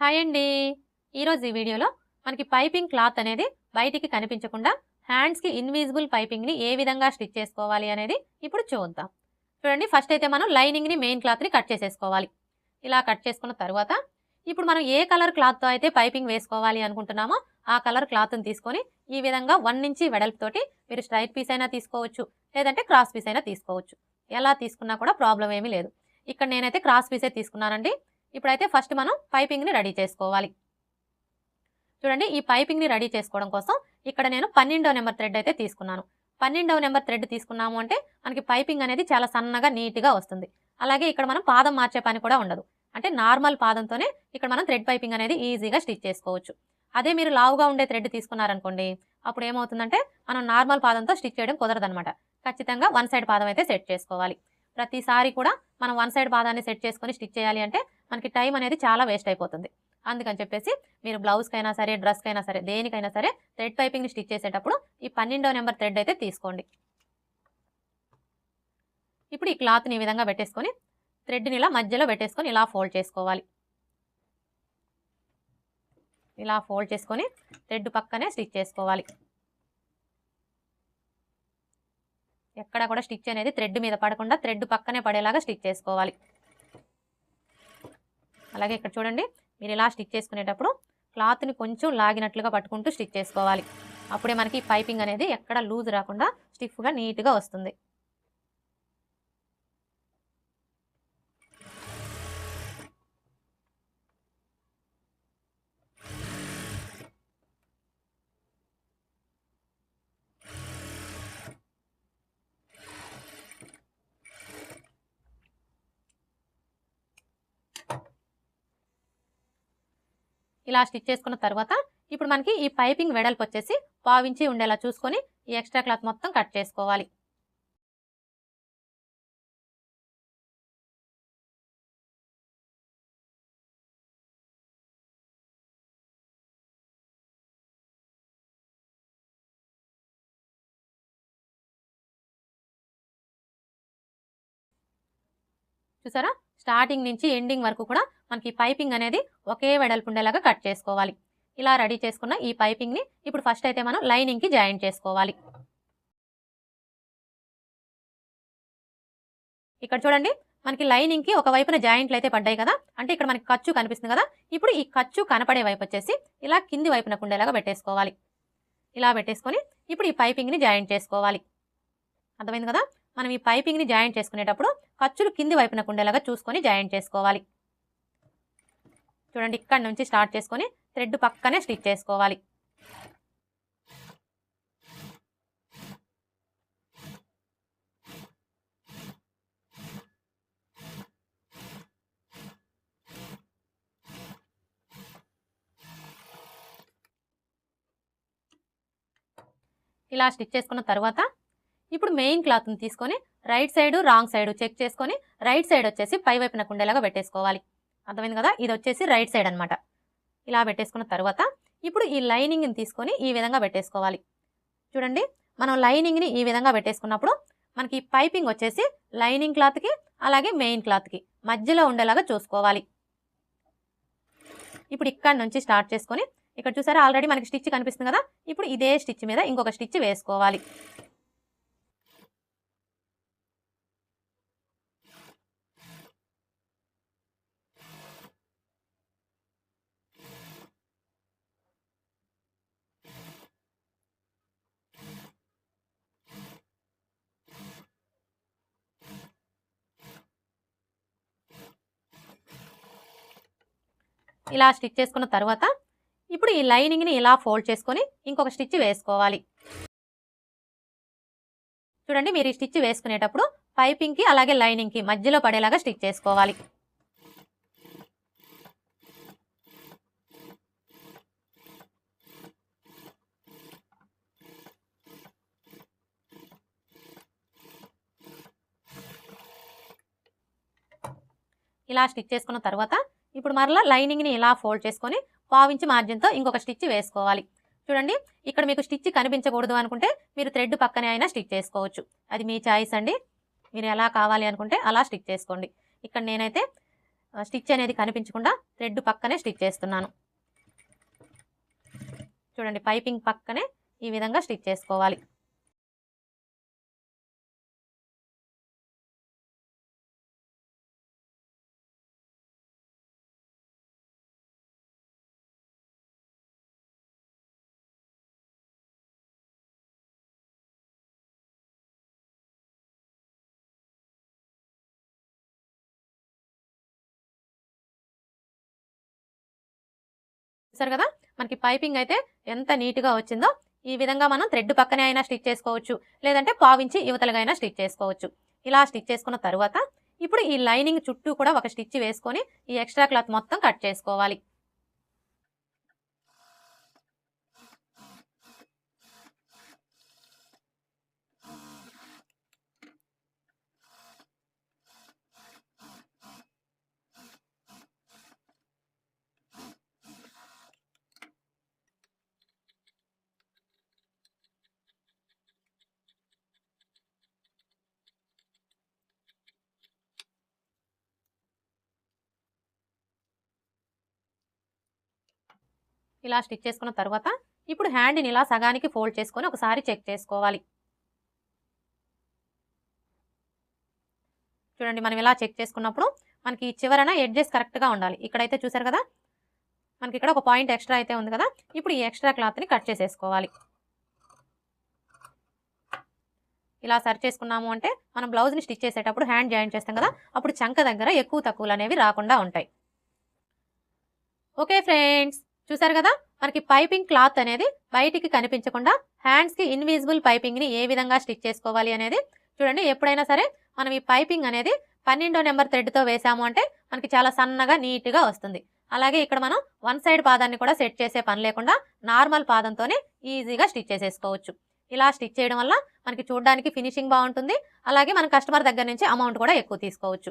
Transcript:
Hi అండి. ఈరోజు ఈ వీడియోలో మనకి పైపింగ్ క్లాత్ అనేది బయటికి కనిపించకుండా హ్యాండ్స్కి ఇన్విజిబుల్ పైపింగ్ని ఏ విధంగా స్టిచ్ చేసుకోవాలి అనేది ఇప్పుడు చూద్దాం. చూడండి ఫస్ట్ అయితే మనం లైనింగ్ని మెయిన్ క్లాత్ని కట్ చేసేసుకోవాలి. ఇలా కట్ చేసుకున్న తర్వాత ఇప్పుడు మనం ఏ కలర్ క్లాత్తో అయితే పైపింగ్ వేసుకోవాలి అనుకుంటున్నామో ఆ కలర్ క్లాత్ని తీసుకొని ఈ విధంగా వన్ ఇంచి వెడల్పుతోటి మీరు స్ట్రైట్ పీస్ అయినా తీసుకోవచ్చు లేదంటే క్రాస్ పీస్ అయినా తీసుకోవచ్చు. ఎలా తీసుకున్నా కూడా ప్రాబ్లం ఏమీ లేదు. ఇక్కడ నేనైతే క్రాస్ పీసే తీసుకున్నానండి. ఇప్పుడైతే ఫస్ట్ మనం పైపింగ్ని రెడీ చేసుకోవాలి. చూడండి ఈ పైపింగ్ని రెడీ చేసుకోవడం కోసం ఇక్కడ నేను పన్నెండవ నెంబర్ థ్రెడ్ అయితే తీసుకున్నాను. పన్నెండవ నెంబర్ థ్రెడ్ తీసుకున్నాము అంటే మనకి పైపింగ్ అనేది చాలా సన్నగా నీట్గా వస్తుంది. అలాగే ఇక్కడ మనం పాదం మార్చే పని కూడా ఉండదు. అంటే నార్మల్ పాదంతోనే ఇక్కడ మనం థ్రెడ్ పైపింగ్ అనేది ఈజీగా స్టిచ్ చేసుకోవచ్చు. అదే మీరు లావుగా ఉండే థ్రెడ్ తీసుకున్నారనుకోండి అప్పుడు ఏమవుతుందంటే మనం నార్మల్ పాదంతో స్టిచ్ చేయడం కుదరదనమాట ఖచ్చితంగా వన్ సైడ్ పాదం అయితే సెట్ చేసుకోవాలి. ప్రతిసారి కూడా మనం వన్ సైడ్ పాదాన్ని సెట్ చేసుకొని స్టిచ్ చేయాలి అంటే మనకి టైం అనేది చాలా వేస్ట్ అయిపోతుంది. అందుకని చెప్పేసి మీరు బ్లౌజ్కైనా సరే డ్రెస్కైనా సరే దేనికైనా సరే థ్రెడ్ పైపింగ్ని స్టిచ్ చేసేటప్పుడు ఈ పన్నెండో నెంబర్ థ్రెడ్ అయితే తీసుకోండి. ఇప్పుడు ఈ క్లాత్ని ఈ విధంగా పెట్టేసుకొని థ్రెడ్ని ఇలా మధ్యలో పెట్టేసుకొని ఇలా ఫోల్డ్ చేసుకోవాలి. ఇలా ఫోల్డ్ చేసుకొని థ్రెడ్ పక్కనే స్టిచ్ చేసుకోవాలి. ఎక్కడ కూడా స్టిచ్ అనేది థ్రెడ్ మీద పడకుండా థ్రెడ్ పక్కనే పడేలాగా స్టిచ్ చేసుకోవాలి. అలాగే ఇక్కడ చూడండి మీరు ఇలా స్టిచ్ చేసుకునేటప్పుడు క్లాత్ని కొంచెం లాగినట్లుగా పట్టుకుంటూ స్టిచ్ చేసుకోవాలి. అప్పుడే మనకి పైపింగ్ అనేది ఎక్కడ లూజ్ రాకుండా స్టిఫ్గా నీట్గా వస్తుంది. ఇలా స్టిచ్ చేసుకున్న తర్వాత ఇప్పుడు మనకి ఈ పైపింగ్ వెడల్పు వచ్చేసి పావించి ఉండేలా చూసుకొని ఈ ఎక్స్ట్రా క్లాత్ మొత్తం కట్ చేసుకోవాలి. చూసారా? స్టార్టింగ్ నుంచి ఎండింగ్ వరకు కూడా మనకి పైపింగ్ అనేది ఒకే వెడల్పు ఉండేలాగా కట్ చేసుకోవాలి. ఇలా రెడీ చేసుకున్న ఈ పైపింగ్ని ఇప్పుడు ఫస్ట్ అయితే మనం లైనింగ్కి జాయిన్ చేసుకోవాలి. ఇక్కడ చూడండి మనకి లైనింగ్కి ఒక వైపున జాయింట్లు అయితే పడ్డాయి కదా అంటే ఇక్కడ మనకి ఖర్చు కనిపిస్తుంది కదా ఇప్పుడు ఈ ఖర్చు కనపడే వైపు వచ్చేసి ఇలా కింది వైపున ఉండేలాగా పెట్టేసుకోవాలి. ఇలా పెట్టేసుకొని ఇప్పుడు ఈ పైపింగ్ని జాయిన్ చేసుకోవాలి. అర్థమైంది కదా? మనం ఈ పైపింగ్ని జాయింట్ చేసుకునేటప్పుడు ఖర్చులు కింది వైపున ఉండేలాగా చూసుకొని జాయింట్ చేసుకోవాలి. చూడండి ఇక్కడ నుంచి స్టార్ట్ చేసుకొని థ్రెడ్ పక్కనే స్టిచ్ చేసుకోవాలి. ఇలా స్టిచ్ చేసుకున్న తర్వాత ఇప్పుడు మెయిన్ క్లాత్ని తీసుకొని right side wrong side check చేసుకొని రైట్ సైడ్ వచ్చేసి పై వైపున కుండేలాగా పెట్టేసుకోవాలి. అర్థమైంది కదా? ఇది వచ్చేసి రైట్ సైడ్ అనమాట ఇలా పెట్టేసుకున్న తర్వాత ఇప్పుడు ఈ లైనింగ్ని తీసుకొని ఈ విధంగా పెట్టేసుకోవాలి. చూడండి మనం లైనింగ్ని ఈ విధంగా పెట్టేసుకున్నప్పుడు మనకి పైపింగ్ వచ్చేసి లైనింగ్ క్లాత్కి అలాగే మెయిన్ క్లాత్కి మధ్యలో ఉండేలాగా చూసుకోవాలి. ఇప్పుడు ఇక్కడ నుంచి స్టార్ట్ చేసుకొని ఇక్కడ చూసారా ఆల్రెడీ మనకి స్టిచ్ కనిపిస్తుంది కదా? ఇప్పుడు ఇదే స్టిచ్ మీద ఇంకొక స్టిచ్ వేసుకోవాలి. ఇలా స్టిచ్ చేసుకున్న తర్వాత ఇప్పుడు ఈ లైనింగ్ని ఇలా ఫోల్డ్ చేసుకొని ఇంకొక స్టిచ్ వేసుకోవాలి. చూడండి మీరు ఈ స్టిచ్ వేసుకునేటప్పుడు పైపింగ్కి అలాగే లైనింగ్కి మధ్యలో పడేలాగా స్టిచ్ చేసుకోవాలి. ఇలా స్టిచ్ చేసుకున్న తర్వాత ఇప్పుడు మరలా లైనింగ్ని ఇలా ఫోల్డ్ చేసుకొని పావించి మార్జిన్తో ఇంకొక స్టిచ్ వేసుకోవాలి. చూడండి ఇక్కడ మీకు స్టిచ్ కనిపించకూడదు అనుకుంటే మీరు థ్రెడ్ పక్కనే అయినా స్టిచ్ చేసుకోవచ్చు. అది మీ చాయిస్ అండి. మీరు ఎలా కావాలి అనుకుంటే అలా స్టిచ్ చేసుకోండి. ఇక్కడ నేనైతే స్టిచ్ అనేది కనిపించకుండా థ్రెడ్ పక్కనే స్టిచ్ చేస్తున్నాను. చూడండి పైపింగ్ పక్కనే ఈ విధంగా స్టిచ్ చేసుకోవాలి. చూసారు కదా? మనకి పైపింగ్ అయితే ఎంత నీట్గా వచ్చిందో ఈ విధంగా మనం థ్రెడ్ పక్కనే అయినా స్టిచ్ చేసుకోవచ్చు. లేదంటే పావించి యువతలుగా అయినా స్టిచ్ చేసుకోవచ్చు. ఇలా స్టిచ్ చేసుకున్న తర్వాత ఇప్పుడు ఈ లైనింగ్ చుట్టూ కూడా ఒక స్టిచ్ వేసుకొని ఈ ఎక్స్ట్రా క్లాత్ మొత్తం కట్ చేసుకోవాలి. ఇలా స్టిచ్ చేసుకున్న తర్వాత ఇప్పుడు హ్యాండ్ని ఇలా సగానికి ఫోల్డ్ చేసుకొని ఒకసారి చెక్ చేసుకోవాలి. చూడండి మనం ఇలా చెక్ చేసుకున్నప్పుడు మనకి చివరన ఎడ్జెస్ కరెక్ట్గా ఉండాలి. ఇక్కడైతే చూసారు కదా? మనకి ఇక్కడ ఒక పాయింట్ ఎక్స్ట్రా అయితే ఉంది కదా? ఇప్పుడు ఈ ఎక్స్ట్రా క్లాత్ని కట్ చేసేసుకోవాలి. ఇలా సరి చేసుకున్నాము అంటే మనం బ్లౌజ్ని స్టిచ్ చేసేటప్పుడు హ్యాండ్ జాయిన్ చేస్తాం కదా? అప్పుడు చంక దగ్గర ఎక్కువ తక్కువలు అనేవి రాకుండా ఉంటాయి. ఓకే ఫ్రెండ్స్ చూసారు కదా? మనకి పైపింగ్ క్లాత్ అనేది బయటికి కనిపించకుండా హ్యాండ్స్కి ఇన్విజిబుల్ పైపింగ్ని ఏ విధంగా స్టిచ్ చేసుకోవాలి అనేది చూడండి. ఎప్పుడైనా సరే మనం ఈ పైపింగ్ అనేది పన్నెండో నెంబర్ థ్రెడ్తో వేసాము అంటే మనకి చాలా సన్నగా నీట్గా వస్తుంది. అలాగే ఇక్కడ మనం వన్ సైడ్ పాదాన్ని కూడా సెట్ చేసే పని లేకుండా నార్మల్ పాదంతోనే ఈజీగా స్టిచ్ చేసేసుకోవచ్చు. ఇలా స్టిచ్ చేయడం వల్ల మనకి చూడడానికి ఫినిషింగ్ బాగుంటుంది. అలాగే మన కస్టమర్ దగ్గర నుంచి అమౌంట్ కూడా ఎక్కువ తీసుకోవచ్చు.